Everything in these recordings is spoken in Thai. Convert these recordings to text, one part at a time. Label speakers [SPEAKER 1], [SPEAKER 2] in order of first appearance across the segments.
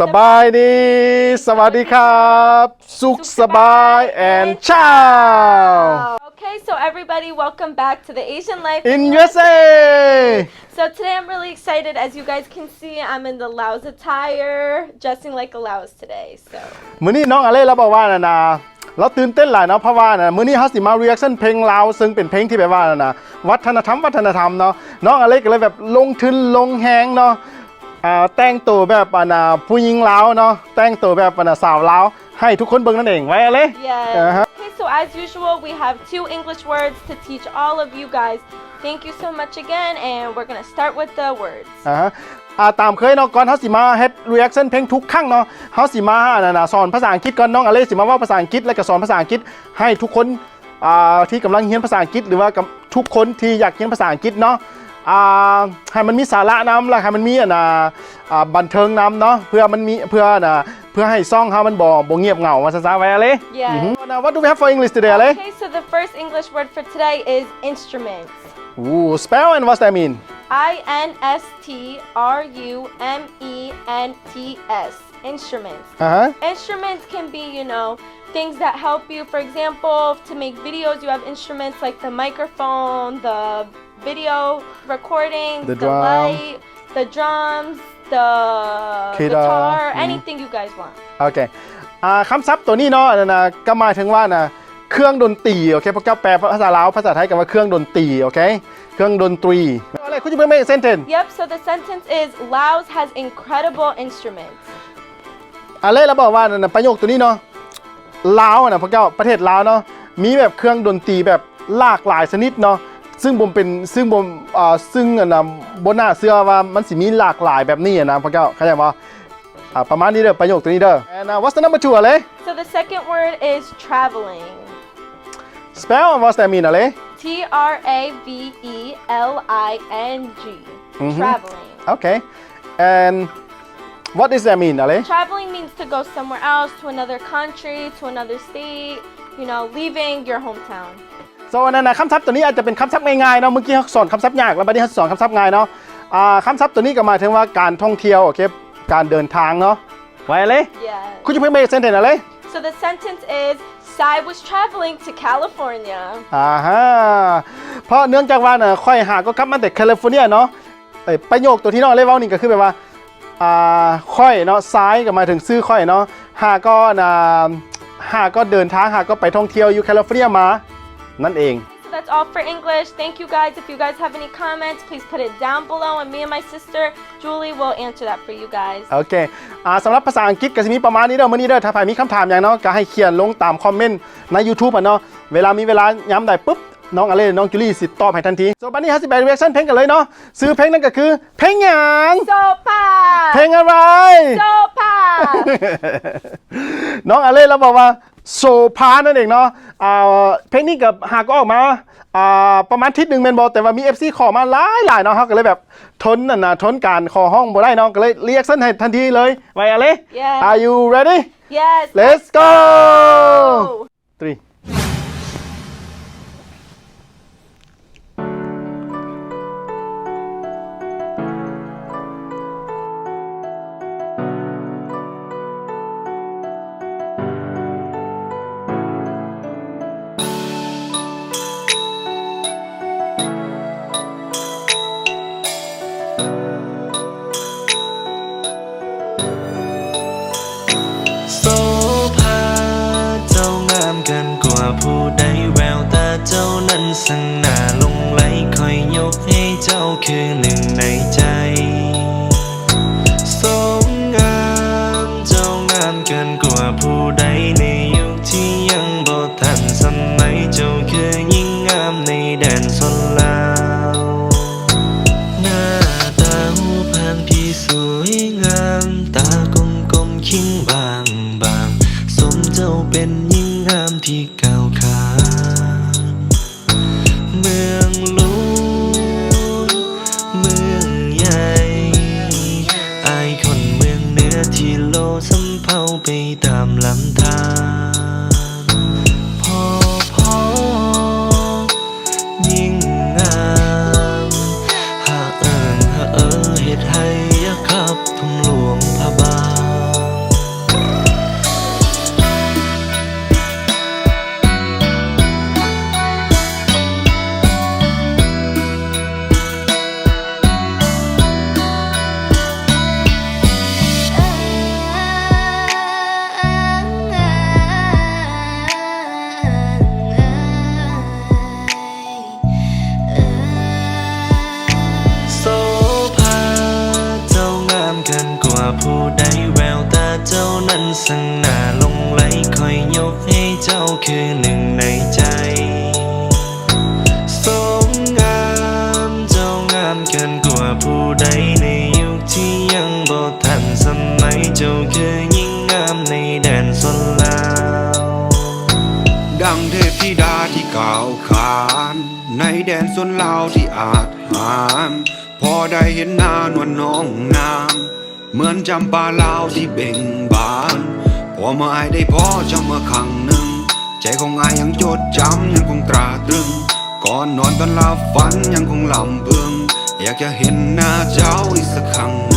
[SPEAKER 1] สบายดี สวัสดีครับ สุขสบาย and ciao
[SPEAKER 2] Okay, so everybody, welcome back to the Asian Life
[SPEAKER 1] in USA
[SPEAKER 2] So today I'm really excited. As you guys can see, I'm in the Laos attire, dressing like a Laos today. So
[SPEAKER 1] มื้อนี้น้องอะไรเราบอกว่านะนะเราตื่นเต้นหลายเนาะเพราะว่านะมื้อนี้เฮาสิมา reaction เพลงลาวซึ่งเป็นเพลงที่แบบว่านะนะวัฒนธรรมวัฒนธรรมเนาะน้องอะไรก็เลยแบบลงทุนลงแฮงเนาะ อ่าแต่งตัวแบบอ่านะผู้หญิงลาวเนาะแต่งตัวแบบอ่านะสาวลาวให้ทุกคนเบิ่งนั่นเองไว้อะไร
[SPEAKER 2] yeah.
[SPEAKER 1] Uh-huh.
[SPEAKER 2] Okay, so as usual, we have two English words to teach all of you guys. Thank you so much again, and we're gonna start with the words.
[SPEAKER 1] อ่าฮะอ่าตามเคยเนาะก่อนเฮาสิมาเฮ็ด reaction เพลงทุกครั้งเนาะเฮาสิมาอ่านะนะสอนภาษาอังกฤษก่อนน้องอะไรสิมาเว่าภาษาอังกฤษแล้วก็สอนภาษาอังกฤษให้ทุกคนอ่าที่กำลังเรียนภาษาอังกฤษหรือว่ากับทุกคนที่อยากเรียนภาษาอังกฤษเนาะอ่า ให้มันมีสาระนำแล้วให้มันมีอะนะอ่าบันเทิงนำเนาะเพื่อมันมีเพื่อนะเพื่อให้ซ่องเฮามันบ่บ่เงียบเหงาว่าซะๆไว้อะไร
[SPEAKER 2] Yeah.
[SPEAKER 1] อือฮึ Now what do we have for English today อะไร
[SPEAKER 2] Okay, so the first English word for today is instruments.
[SPEAKER 1] Ooh spell and what's that mean
[SPEAKER 2] I N S T R U M E N T S. Instruments.
[SPEAKER 1] อ่าฮะ
[SPEAKER 2] Instruments can be, you know, things that help you. For example, to make videos, you have instruments like the microphone, the video recording,
[SPEAKER 1] The drum.
[SPEAKER 2] light, the drums, the
[SPEAKER 1] Guitar.
[SPEAKER 2] guitar,
[SPEAKER 1] Mhm.
[SPEAKER 2] anything you guys want.
[SPEAKER 1] โอเคอ่าคำศัพท์ตัวนี้เนาะนะนะก็หมายถึงว่านะเครื่องดนตรีโอเคพวกเจ้าแปลภาษาลาวภาษาไทยกันว่าเครื่องดนตรีโอเคเครื่องดนตรีอะไรคุณจะเป็นไม่เซนเทน
[SPEAKER 2] Yep, so the sentence is Laos has incredible instruments.
[SPEAKER 1] อะไรเราบอกว่านะประโยคตัวนี้เนาะลาวนะพวกเจ้าประเทศลาวเนาะมีแบบเครื่องดนตรีแบบหลากหลายชนิดเนาะ ซึ่งผมเป็นซึ่งผมอ่าซึ่งอะนะบนหน้าเสื้อว่ามันสิมีหลากหลายแบบนี้อะนะพวกเจ้าเข้าใจป่ะอ่าประมาณนี้เด้อประโยคตัวนี้เด้อ and uh, what's the number two อะไร
[SPEAKER 2] So the second word is traveling.
[SPEAKER 1] spell and what's that mean อะไร
[SPEAKER 2] T R A V E L I N G.
[SPEAKER 1] Mhm.
[SPEAKER 2] Traveling.
[SPEAKER 1] Okay. And what does that mean, Ale?
[SPEAKER 2] Traveling means to go somewhere else, to another country, to another state, you know, leaving your hometown.
[SPEAKER 1] So นั่นนะคำศัพท์ตัวนี้อาจจะเป็นคำศัพท์ง่ายๆเนาะเมื่อกี้เขาสอนคำศัพท์ยากแล้วบัดนี้เขาสอนคำศัพท์ง่ายเนาะอ่าคำศัพท์ตัวนี้ก็หมายถึงว่าการท่องเที่ยวโอเคการเดินทางเนาะไว้เลย
[SPEAKER 2] Yeah.
[SPEAKER 1] คุณจะเพิ่งไปเซนเทนอะไร
[SPEAKER 2] So the sentence is Sai was traveling to California.
[SPEAKER 1] อ่าฮะเพราะเนื่องจากว่าน่ะค่อยหาก็กลับมาแต่แคลิฟอร์เนียเนาะเอ้ยประโยคตัวที่น้องเล่าเว้านี่ก็คือแบบว่าอ่าค่อยเนาะซ้ายก็หมายถึงซื้อค่อยเนาะหาก็นะหาก็เดินทางหาก็ไปท่องเที่ยวอยู่แคลิฟอร์เนียมา นั่นเอง
[SPEAKER 2] So that's all for English. Thank you guys. If you guys have any comments, please put it down below, and me and my sister Julie will answer that for you guys.
[SPEAKER 1] โอเคอ่าสำหรับภาษาอังกฤษก็จะมีประมาณนี้เด้อมื้อนี้เด้อถ้าใครมีคำถามอย่างเนาะก็ให้เขียนลงตามคอมเมนต์ใน YouTube อะเนาะเวลามีเวลาย้ำได้ปุ๊บ น้องอเลน้องจูลี่สิตอบให้ทันทีส่วนบัดนี้ฮัสสิไปรีแอคชั่นเพลงกันเลยเนาะซื้อเพลงนั่นก็คือ เพลงหยัง
[SPEAKER 2] Sopa!
[SPEAKER 1] เพลงอะไร
[SPEAKER 2] Sopa!
[SPEAKER 1] น้องอเลเราบอกว่าโซพานั่นเองเนาะอ่าเพลงนี้กับหากก็ออกมาอ่าประมาณทิศหนึ่งเมนบอลแต่ว่ามี FC ขอมาหลายหลายๆเนาะเขาก็เลยแบบทนน่ะนะทนการขอห้องบ่ได้เนาะก็เลยเรียกสั้นให้ทันทีเลยไว้อเล
[SPEAKER 2] Yeah.
[SPEAKER 1] Are you ready
[SPEAKER 2] Yes.
[SPEAKER 1] Let's go
[SPEAKER 2] go!
[SPEAKER 1] three
[SPEAKER 3] คือหนึ่งในใจ ว่าผู้ใดแววตาเจ้านั้นสังหน้าลงไหลคอยยกให้เจ้าคือหนึ่งในใจสมงามเจ้างามเกินกว่าผู้ใดในยุคที่ยังบ่ทันสมัยเจ้าคือยิ่งงามในแดนสนลาว
[SPEAKER 4] ดังเทพธิดาที่กล่าวขาน ในแดนสนลาวที่อาจหารพอได้เห็นหน้านวลน้องนาม เหมือนจำปาลาวที่เบ่งบานพอมาอายได้พอจำมาครั้งหนึ่ง ใจของอายยังจดจำยังคงตราตรึง ก่อนนอนตอนหลับฝันยังคงลำพึงอยากจะเห็นหน้าเจ้าอีกสักครั้ง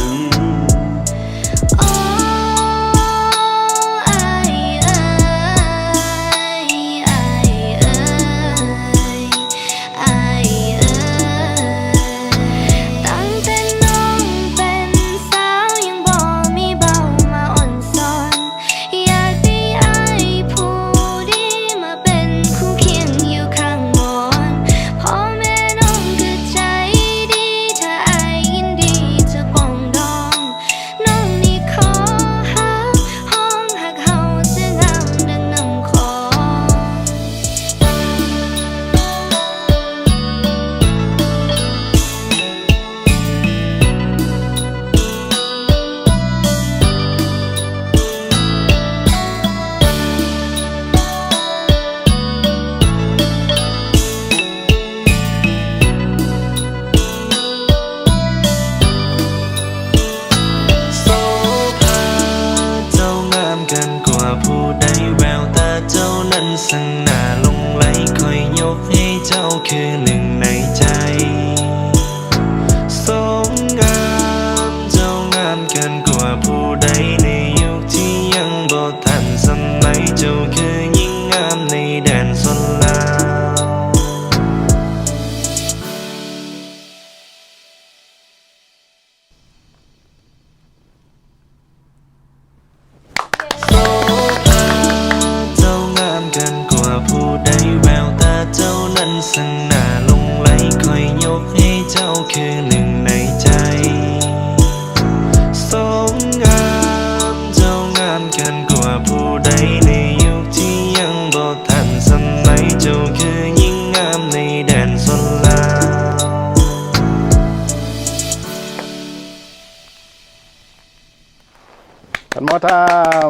[SPEAKER 5] กันมอ
[SPEAKER 3] ทา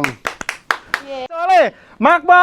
[SPEAKER 3] ม
[SPEAKER 2] Yeah.
[SPEAKER 1] เจอเลยมักบ่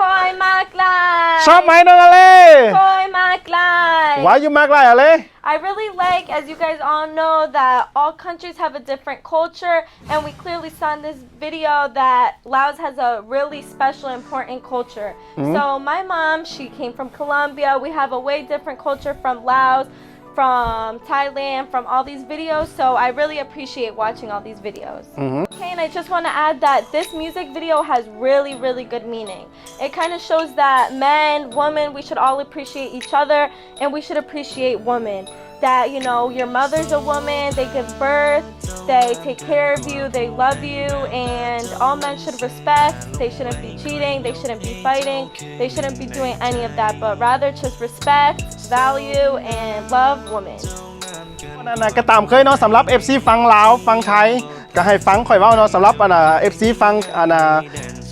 [SPEAKER 2] Koi Maklai.
[SPEAKER 1] ชอบไหมน้องอเล่
[SPEAKER 2] Koi Maklai.
[SPEAKER 1] Why you มักไรอเล่
[SPEAKER 2] I really like, as you guys all know, that all countries have a different culture, and we clearly saw in this video that Laos has a really special, important culture. So my mom, she came from Colombia. We have a way different culture from Laos, from Thailand, from all these videos. So I really appreciate watching all these videos. Mm-hmm. Okay, and I just want to add that this music video has really, really good meaning. It kind of shows that men, women, we should all appreciate each other and we should appreciate women. That, you know, your mother's a woman, they give birth, they take care of you, they love you, and all men should respect. They shouldn't be cheating, they shouldn't be fighting, they shouldn't be doing any of that, but rather just respect, value, and love women.
[SPEAKER 1] นั่นนะก็ตามเคยเนาะสำหรับ FC ฟังลาวฟังไทยก็ให้ฟังข่อยเว้าเนาะสำหรับอันน่ะ FC ฟังอันน่ะ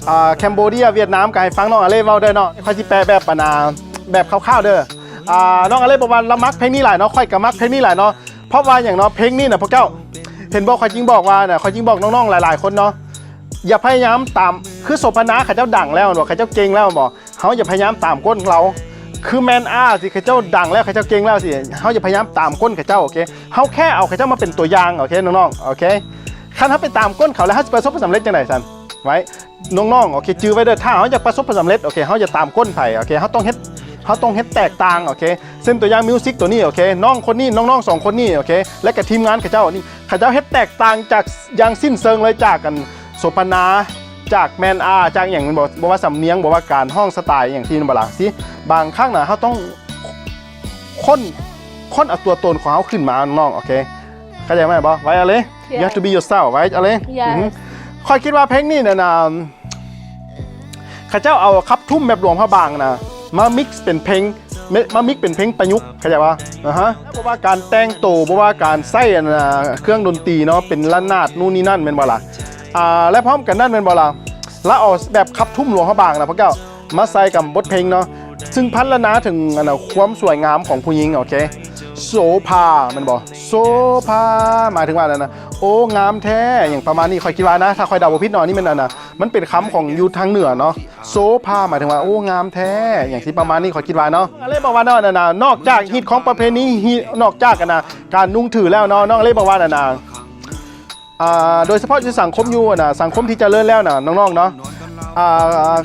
[SPEAKER 1] อ่าแคนเบเดียเวียดนามก็ให้ฟังน้องอเล่เว้าเด้อเนาะค่อยสิแปลแบบอันน่ะแบบคร่าวๆเด้ออ่าน้องอเล่บอกว่าเรามักเพลงนี้หลายเนาะค่อยก็มักเพลงนี้หลายเนาะเพราะว่าอย่างเนาะเพลงนี้น่ะพวกเจ้าเห็นบอกค่อยจริงบอกว่าน่ะค่อยจริงบอกน้องๆหลาย ๆคนเนาะอย่าพยายามตามคือโสภณะเขาเจ้าดังแล้วบอกเขาเจ้าเก่งแล้วบอกเขาอย่าพยายามตามก้นเรา คือแมนอาสิเขาเจ้าดังแล้วเขาเจ้าเก่งแล้วสิเขาอย่าพยายามตามก้นเขาเจ้าโอเคเขาแค่เอาเขาเจ้ามาเป็นตัวอย่างโอเคน้องๆโอเคคันเขาไปตามก้นเขาแล้วเขาจะประสบความสำเร็จยังไงสันไว้น้องๆโอเคจื้อไว้เด้อถ้าเขาอยากประสบความสำเร็จโอเคเขาจะตามก้นไผ่โอเคเขาต้องเฮ็ดเขาต้องเฮ็ดแตกต่างโอเคเส้นตัวอย่างมิวสิกตัวนี้โอเคน้องคนนี้น้องๆสองคนนี้โอเคและกับทีมงานเขาเจ้านี่เขาเจ้าเฮ็ดแตกต่างจากอย่างสิ้นเชิงเลยจากกันโสปนา จากแมนอาจากอย่างบอกบอกว่าสำเนียงบอกว่าการห้องสไตล์อย่างที่นบลาสิบางครั้งนะเขาต้องค้นค้นเอาตัวตนของเขาขึ้นมาน้องๆโอเคเข้าใจไหมบอไว้อะไร you have to be yourself ไว้อะไร
[SPEAKER 2] Yes
[SPEAKER 1] อือฮึค่อยคิดว่าเพลงนี้เนี่ยนะข้าเจ้าเอาครับทุ่มแบบหลวงพระบางนะมา mix เป็นเพลงเมมามิกเป็นเพลงประยุกต์เข้าใจป่ะอ่าฮะเพราะว่าการแต่งโตวเพราะว่าการใส่อันน่ะเครื่องดนตรีเนาะเป็นระนาดนู่นนี่นั่นเป็นบ่ล่ะ อ่าและพร้อมกันนั่นเป็นบ่ล่ะแล้วเอาแบบขับทุ่มหลวงพระบางนะพระเจ้ามาใส่กับบทเพลงเนาะซึ่งพันละนาถึงอันนะความสวยงามของผู้หญิงโอเคโสภามันบอกโสภาหมายถึงว่าอะไรนะ โอ้งามแท้อย่างประมาณนี้คอยคิดว่านะ ถ้าคอยเดาบ่ผิดหน่อยนี่มันอันนะมันเป็นคำของยูทางเหนือเนาะโสภาหมายถึงว่าโอ้งามแท้ อย่างที่ประมาณนี้คอยคิดว่าเนาะอะไรบอกว่าเนาะนะนะนอกจากฮิตของประเพณีฮิตนอกจากกันนะการนุ่งถือแล้วเนาะนองเลยบอกว่านะนะอ่า โดยเฉพาะที่สังคมอยู่นะสังคมที่จเจริญแล้วนะน้องๆเนาะ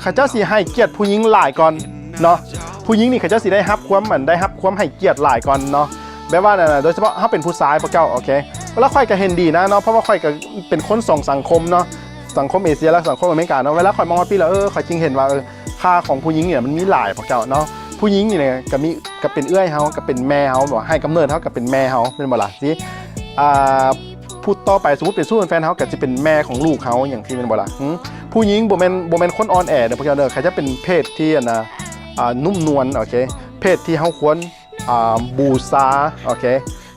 [SPEAKER 1] ข้าเจ้าสิให้เกียรติผู้หญิงหลายก่อนเนาะผู้หญิงนี่ข้าเจ้าสิได้รับความเหมือนได้รับความให้เกียรติหลายก่อนเนาะแบบว่าน่ะโดยเฉพาะถ้าเป็นผู้ชายพวกเจ้าโอเคแล้วค่อยก็เห็นดีนะเนาะเพราะว่าค่อยก็เป็นคนส่องสังคมเนาะสังคมเอเชียและสังคมอเมริกาเนาะเวลาค่อยมองว่าพี่แล้วเออค่อยจริงเห็นว่าค่าของผู้หญิงเนี่ยมันมีหลายพวกเจ้าเนาะผู้หญิงนี่เนี่ยก็มีก็เป็นเอื้อยเฮาก็เป็นแม่เฮาบอกให้กำเนิดเฮาก็เป็นแม่เฮาเป็นบ่ล่ะสิอ่า พูดต่อไปสมมติเป็นสู้เป็นแฟนเขาก็จะเป็นแม่ของลูกเขาอย่างที่เป็นบ่ล่ะหึผู้หญิงบ่แม่นบ่แม่นคนอ่อนแอเด้อพวกเจ้าเด้อใครจะเป็นเพศที่อันนะอ่านุ่มนวลโอเค เพศที่เฮาควรอ่าบูชาโอเค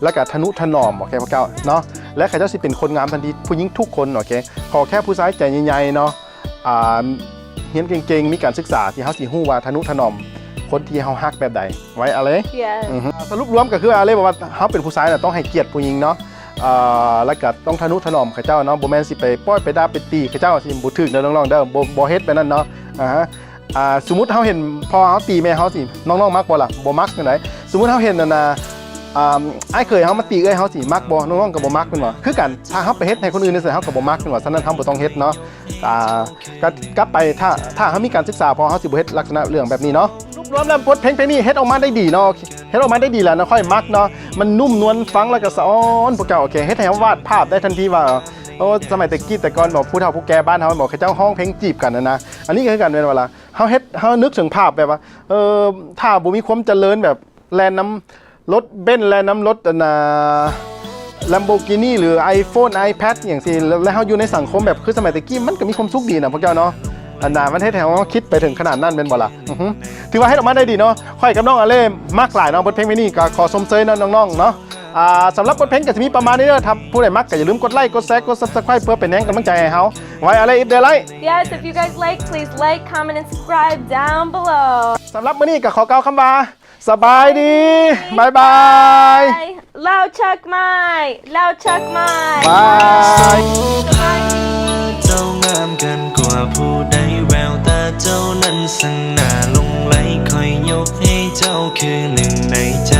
[SPEAKER 1] แล้วก็ทนุถนอมโอเคพวกเจ้าเนาะและใครจะสิเป็นคนงามทันทีผู้หญิงทุกคนโอเคขอแค่ผู้ชายใจใหญ่ๆเนาะอ่าเรียนเก่งๆ มีการศึกษาที่เฮาสิฮู้ว่าทนุถนอม คนที่เฮาฮักแบบใดไว้อะไร
[SPEAKER 2] Yes.
[SPEAKER 1] อือฮึสรุปรวมก็คืออะไรบอกว่าเขาเป็นผู้ชายน่ะต้องให้เกียรติผู้หญิงเนาะ อ่าแล้วก็ต้องทนุถนอมเขาเจ้าเนาะบ่แม่นสิไปป้อยไปด่าไปตีเขาเจ้าสิบ่ถึกเด้อน้องๆเด้อบ่บ่เฮ็ดไปนั่นเนาะอ่าฮะอ่าสมมุติเฮาเห็นพ่อเฮาตีแม่เฮาสิน้องๆมักบ่ล่ะบ่มักจังไดสมมุติเฮาเห็นนั่นน่ะอ่าไอ้เคยเฮามาตีเอ้ยเฮาสิมักบ่น้องๆก็บ่มักแม่นบ่คือกันถ้าเฮาไปเฮ็ดให้คนอื่นนี่สิเฮาก็บ่มักแม่นบ่ฉะนั้นเฮาบ่ต้องเฮ็ดเนาะอ่าก็กลับไปถ้าถ้าเฮามีการศึกษาพอเฮาสิบ่เฮ็ดลักษณะเรื่องแบบนี้เนาะรวมแล้วบทเพลงเพลงนี้เฮ็ดออกมาได้ดีเนาะ เฮ็ดออกมาได้ดีแล้วนะค่อยมักเนาะมันนุ่มนวลฟังแล้วก็สะอ้อนพวกเจ้าโอเคเฮ็ดให้เราวาดภาพได้ทันทีว่าโอ้สมัยแต่กี้แต่ก่อนบอกผู้เฒ่าผู้แก่บ้านเฮาบอกเขาเจ้าห้องเพลงจีบกันนะนะอันนี้ก็คือกันเป็นเวลาเฮาเฮ็ดเฮานึกถึงภาพแบบว่าเออถ้าบ่มีความเจริญแบบแลนน้ำรถเบนซ์แลนน้ำรถอันะ Lamborghini หรือ iPhone iPad อย่างสิแล้วแล้วเฮาอยู่ในสังคมแบบคือสมัยตะกี้มันก็มีความสุขดีนะพวกเจ้าเนาะ อันน่ะมันให้แถวว่าคิดไปถึงขนาดนั้นเป็นบ่ล่ะอือฮึถือว่าให้ออกมาได้ดีเนาะค่อยกับน้องอาเล่มากหลายเนาะบทเพลงเพลงนี้ก็ขอชมเชยเนาะน้องๆเนาะอ่าสำหรับบทเพลงก็จะมีประมาณนี้เด้อครับผู้ใดมักก็อย่าลืมกดไลค์กดแชร์กด Subscribe เพื่อเป็นแรงกำลังใจให้เฮาไว้อะไรอีกเดอไล
[SPEAKER 2] Yes, if you guys like, please like, comment, and subscribe down below.
[SPEAKER 1] สำหรับมื้อนี้ก็ขอกล่าวคำว่าสบายดีบ๊ายบาย
[SPEAKER 2] Bye. Loud Chuck Mai. Loud Chuck Mai.
[SPEAKER 1] บาย
[SPEAKER 3] เจ้างามเกินกว่าผู้ใดแววตาันสั่งนาลงไหลคอยยกให้เจ้าคือหนึ่งในใจ